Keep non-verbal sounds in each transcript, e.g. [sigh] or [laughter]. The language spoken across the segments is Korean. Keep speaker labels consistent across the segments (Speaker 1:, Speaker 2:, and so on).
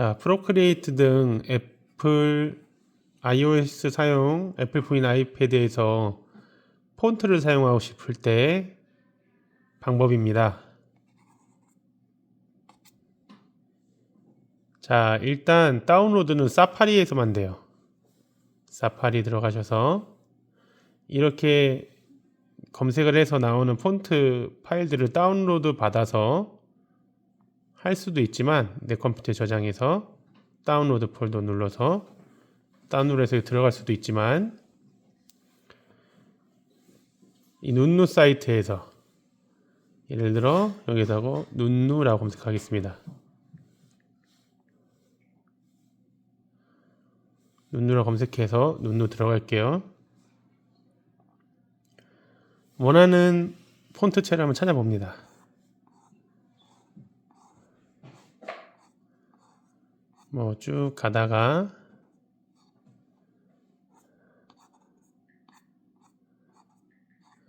Speaker 1: 자, 프로크리에이트 등 애플 iOS 사용, 애플 부인 아이패드에서 폰트를 사용하고 싶을 때 방법입니다. 자, 일단 다운로드는 사파리에서만 돼요. 사파리 들어가셔서 이렇게 검색을 해서 나오는 폰트 파일들을 다운로드 받아서 할 수도 있지만 내 컴퓨터에 저장해서 다운로드 폴더 눌러서 다운로드해서 들어갈 수도 있지만 이 눈누 사이트에서 예를 들어 여기서 눈누라고 검색하겠습니다. 눈누라 검색해서 눈누 들어갈게요. 원하는 폰트체를 한번 찾아봅니다. 뭐 쭉 가다가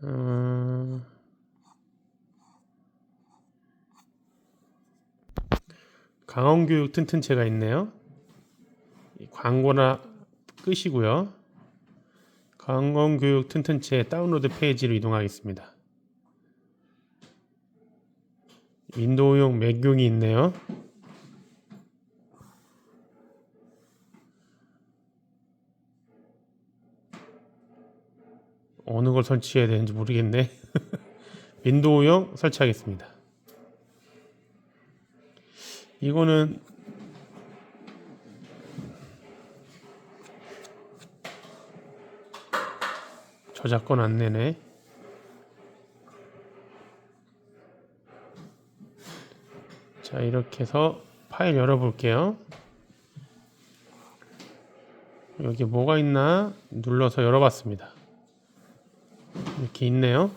Speaker 1: 음, 강원교육 튼튼체가 있네요. 이 광고나 끄시고요. 강원교육 튼튼체 다운로드 페이지로 이동하겠습니다. 윈도우용 맥용이 있네요. 어느 걸 설치해야 되는지 모르겠네. [laughs] 윈도우용 설치하겠습니다. 이거는 저작권 안 내네. 자, 이렇게 해서 파일 열어볼게요. 여기 뭐가 있나 눌러서 열어봤습니다. 이렇게 있네요.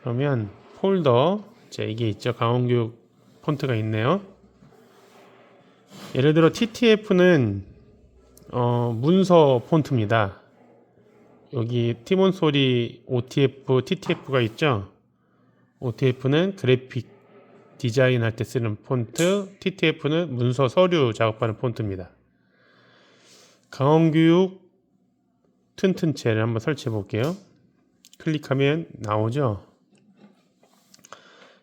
Speaker 1: 그러면 폴더, 자, 이게 있죠. 강원교육 폰트가 있네요. 예를 들어 TTF는 어, 문서 폰트입니다. 여기 티몬 소리 OTF, TTF가 있죠. OTF는 그래픽 디자인 할 때 쓰는 폰트, TTF는 문서 서류 작업하는 폰트입니다. 강원교육 튼튼체를 한번 설치해 볼게요. 클릭하면 나오죠.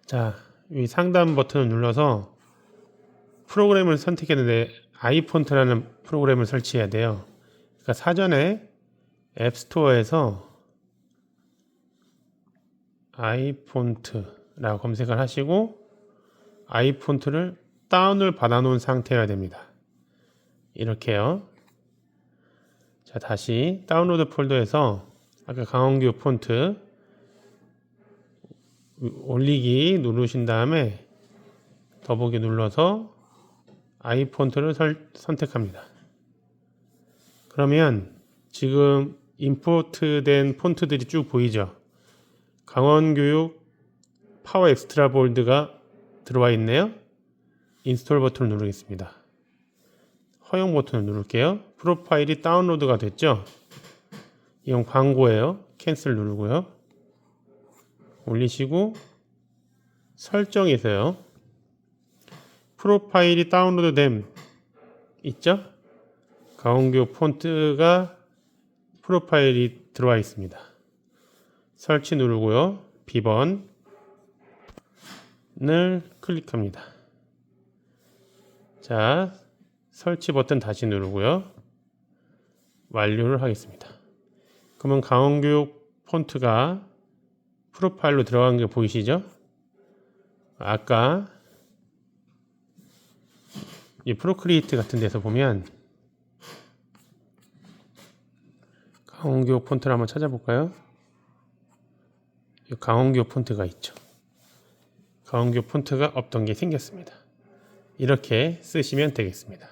Speaker 1: 자, 이 상단 버튼을 눌러서 프로그램을 선택했는데 아이폰트라는 프로그램을 설치해야 돼요. 그러니까 사전에 앱스토어에서 아이폰트라고 검색을 하시고 아이폰트를 다운을 받아 놓은 상태여야 됩니다. 이렇게요. 자, 다시 다운로드 폴더에서 아까 강원교 폰트 올리기 누르신 다음에 더보기 눌러서 아이 폰트를 설, 선택합니다. 그러면 지금 임포트된 폰트들이 쭉 보이죠? 강원교육 파워 엑스트라 볼드가 들어와 있네요. 인스톨 버튼을 누르겠습니다. 허용 버튼을 누를게요. 프로파일이 다운로드가 됐죠? 이건 광고예요. 캔슬 누르고요. 올리시고 설정에서요. 프로파일이 다운로드 됨 있죠? 강원교 폰트가 프로파일이 들어와 있습니다. 설치 누르고요. 비번을 클릭합니다. 자, 설치 버튼 다시 누르고요. 완료를 하겠습니다. 그러면 강원교육 폰트가 프로파일로 들어간 게 보이시죠? 아까 이 프로크리에이트 같은 데서 보면 강원교 폰트를 한번 찾아볼까요? 강원교 폰트가 있죠. 강원교 폰트가 없던 게 생겼습니다. 이렇게 쓰시면 되겠습니다.